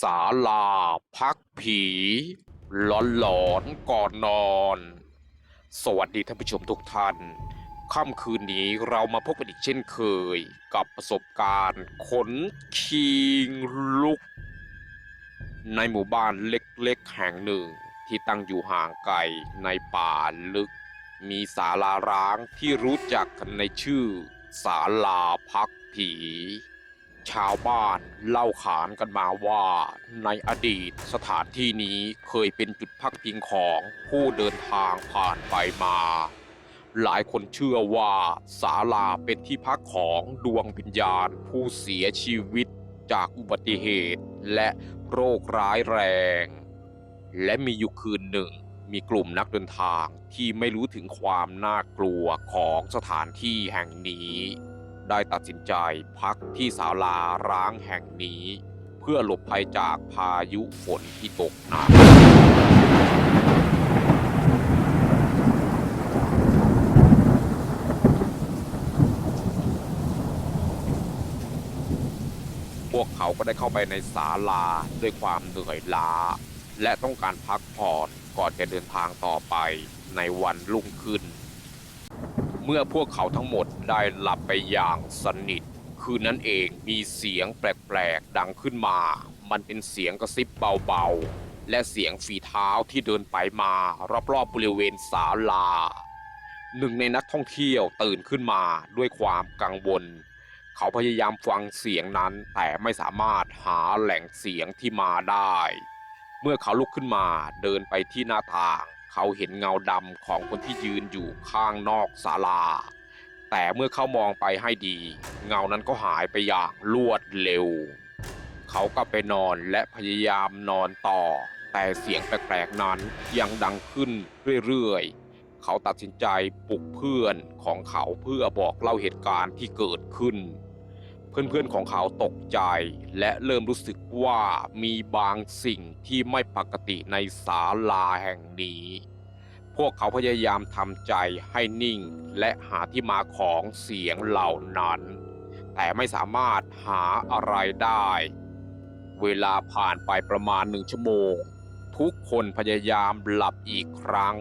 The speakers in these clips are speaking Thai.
ศาลาพักผีหลอนหลอนๆก่อนนอน สวัสดีท่านผู้ชมทุกท่าน ค่ำคืนนี้เรามาพบกันอีกเช่นเคย กับประสบการณ์ขนคิงลุก ในหมู่บ้านเล็กๆแห่งหนึ่งที่ตั้งอยู่ห่างไกลในป่าลึก มีศาลาร้างที่รู้จักกันในชื่อศาลาพักผี ชาวบ้านเล่าขานกันมาว่าในอดีตสถานที่นี้เคยเป็นจุดพักพิงของผู้เดินทางผ่านไปมา หลายคนเชื่อว่าศาลาเป็นที่พักของดวงวิญญาณผู้เสียชีวิตจากอุบัติเหตุและโรคร้ายแรง และมีอยู่คืนหนึ่งมีกลุ่มนักเดินทางที่ไม่รู้ถึงความน่ากลัวของสถานที่แห่งนี้ ได้ตัดสินใจพักที่ศาลาร้างแห่งนี้ เพื่อหลบภัยจากพายุฝนที่ตกหนักพวกเขาก็ได้เข้าไปในศาลาด้วยความเหนื่อยล้า และต้องการพักผ่อนก่อนจะเดินทางต่อไปในวันรุ่งขึ้น เมื่อพวกเขาทั้งหมดได้หลับไปอย่างสนิท คืนนั้นเองมีเสียงแปลกๆ ดังขึ้นมา มันเป็นเสียงกระซิบเบาๆ และเสียงฝีเท้าที่เดินไปมารอบๆบริเวณศาลา หนึ่งในนักท่องเที่ยวตื่นขึ้นมาด้วยความกังวล เขาพยายามฟังเสียงนั้นแต่ไม่สามารถหาแหล่งเสียงที่มาได้ เมื่อเขาลุกขึ้นมาเดินไปที่หน้าต่าง เขาเห็นเงาดำของคนที่ยืนอยู่ข้างนอกศาลา แต่เมื่อเขามองไปให้ดี เงานั้นก็หายไปอย่างรวดเร็ว เขากลับไปนอนและพยายามนอนต่อ แต่เสียงแปลกๆนั้นยังดังขึ้นเรื่อยๆ เขาตัดสินใจปลุกเพื่อนของเขาเพื่อบอกเล่าเหตุการณ์ที่เกิดขึ้น เพื่อนๆของเขาตกใจ และเริ่มรู้สึกว่ามีบางสิ่งที่ไม่ปกติในศาลาแห่งนี้ พวกเขาพยายามทำใจให้นิ่งและหาที่มาของเสียงเหล่านั้น แต่ไม่สามารถหาอะไรได้ เวลาผ่านไปประมาณหนึ่งชั่วโมง ทุกคนพยายามหลับอีกครั้ง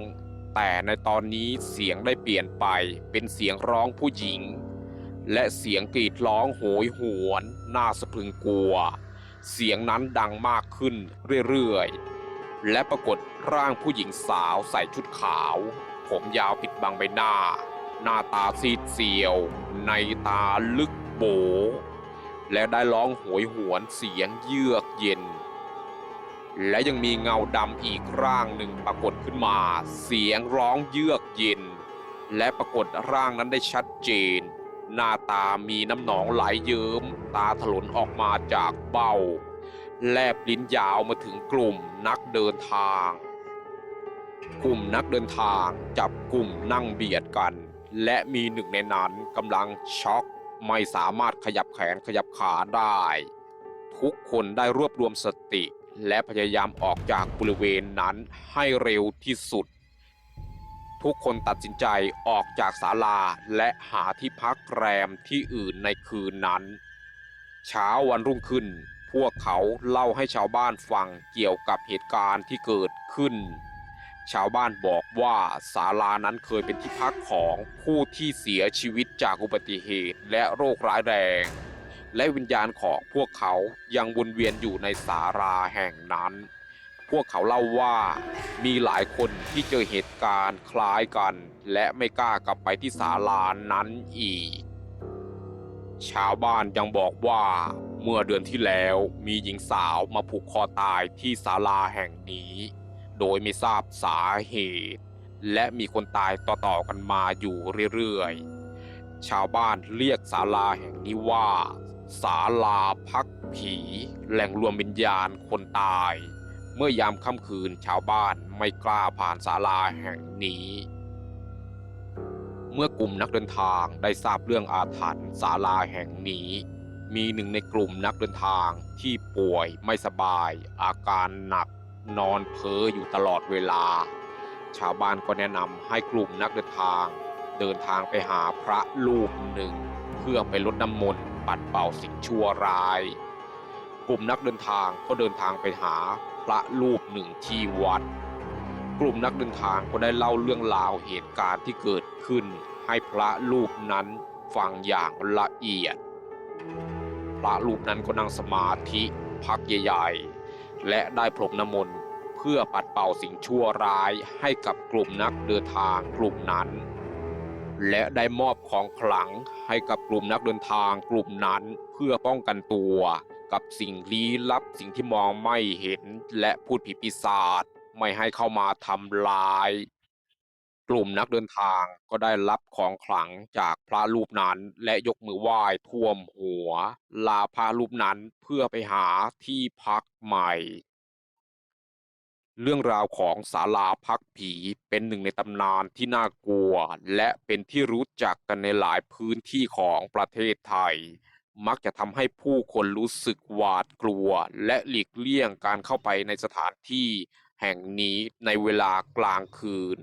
แต่ในตอนนี้เสียงได้เปลี่ยนไปเป็นเสียงร้องผู้หญิง และเสียงกรีดร้องโหยหวนน่าสะพรึงกลัว เสียงนั้นดังมากขึ้นเรื่อยๆ และปรากฏร่างผู้หญิงสาวใส่ชุดขาว ผมยาวปิดบังใบหน้า หน้าตาซีดเซียว ในตาลึกโบ และได้ร้องโหยหวนเสียงเยือกเย็น และยังมีเงาดำอีกร่างหนึ่งปรากฏขึ้นมา เสียงร้องเยือกเย็น และปรากฏร่างนั้นได้ชัดเจน หน้าตามีน้ำหนองไหลเยิ้ม ตาถลนออกมาจากเบ้า แลบลิ้นยาวมาถึงกลุ่มนักเดินทาง กลุ่มนักเดินทางจับกลุ่มนั่งเบียดกัน และมีหนึ่งในนั้นกำลังช็อกไม่สามารถขยับแขนขยับขาได้ ทุกคนได้รวบรวมสติ และพยายามออกจากบริเวณนั้นให้เร็วที่สุด ทุกคนตัดสินใจออกจากศาลาและหาที่พักแรมที่อื่นในคืนนั้น เช้าวันรุ่งขึ้น พวกเขาเล่าให้ชาวบ้านฟังเกี่ยวกับเหตุการณ์ที่เกิดขึ้น ชาวบ้านบอกว่าศาลานั้นเคยเป็นที่พักของผู้ที่เสียชีวิตจากอุบัติเหตุและโรคร้ายแรง และวิญญาณของพวกเขายังวนเวียนอยู่ในศาลาแห่งนั้น พวกเขาเล่าว่า มีหลายคนที่เจอเหตุการณ์คล้ายกัน และไม่กล้ากลับไปที่ศาลานั้นอีก ชาวบ้านยังบอกว่าเมื่อเดือนที่แล้วมีหญิงสาวมาผูกคอตายที่ศาลาแห่งนี้ โดยไม่ทราบสาเหตุ และมีคนตายต่อๆกันมาอยู่เรื่อยๆ ชาวบ้านเรียกศาลาแห่งนี้ว่าศาลาพักผี แหล่งรวมวิญญาณคนตาย เมื่อยามค่ำคืนชาวบ้านไม่กล้าผ่านศาลาแห่งนี้ เมื่อกลุ่มนักเดินทางได้ทราบเรื่องอาถรรพ์ศาลาแห่งนี้ มีหนึ่งในกลุ่มนักเดินทางที่ป่วยไม่สบาย อาการหนักนอนเพ้ออยู่ตลอดเวลา ชาวบ้านก็แนะนำให้กลุ่มนักเดินทาง เดินทางไปหาพระรูปหนึ่ง เพื่อไปลดน้ำมนต์ปัดเป่าสิ่งชั่วร้าย กลุ่มนักเดินทางก็เดินทางไปหา พระรูปหนึ่งที่วัด กลุ่มนักเดินทางก็ได้เล่าเรื่องราวเหตุการณ์ที่เกิดขึ้น ให้พระรูปนั้นฟังอย่างละเอียด พระรูปนั้นก็นั่งสมาธิพักใหญ่ๆ และได้พรมน้ำมนต์เพื่อปัดเป่าสิ่งชั่วร้ายให้กับกลุ่มนักเดินทางกลุ่มนั้น และได้มอบของขลังให้กับกลุ่มนักเดินทางกลุ่มนั้นเพื่อป้องกันตัว กับสิ่งลี้ลับสิ่งที่มองไม่เห็นและพูดผีปีศาจไม่ให้เข้ามาทำลาย กลุ่มนักเดินทางก็ได้รับของขลังจากพระรูปนั้น และยกมือไหว้ท่วมหัว ลาพระรูปนั้นเพื่อไปหาที่พักใหม่ เรื่องราวของศาลาพักผีเป็นหนึ่งในตำนานที่น่ากลัว และเป็นที่รู้จักกันในหลายพื้นที่ของประเทศไทย มักจะทำให้ผู้คนรู้สึกหวาดกลัว และหลีกเลี่ยงการเข้าไปในสถานที่แห่งนี้ในเวลากลางคืน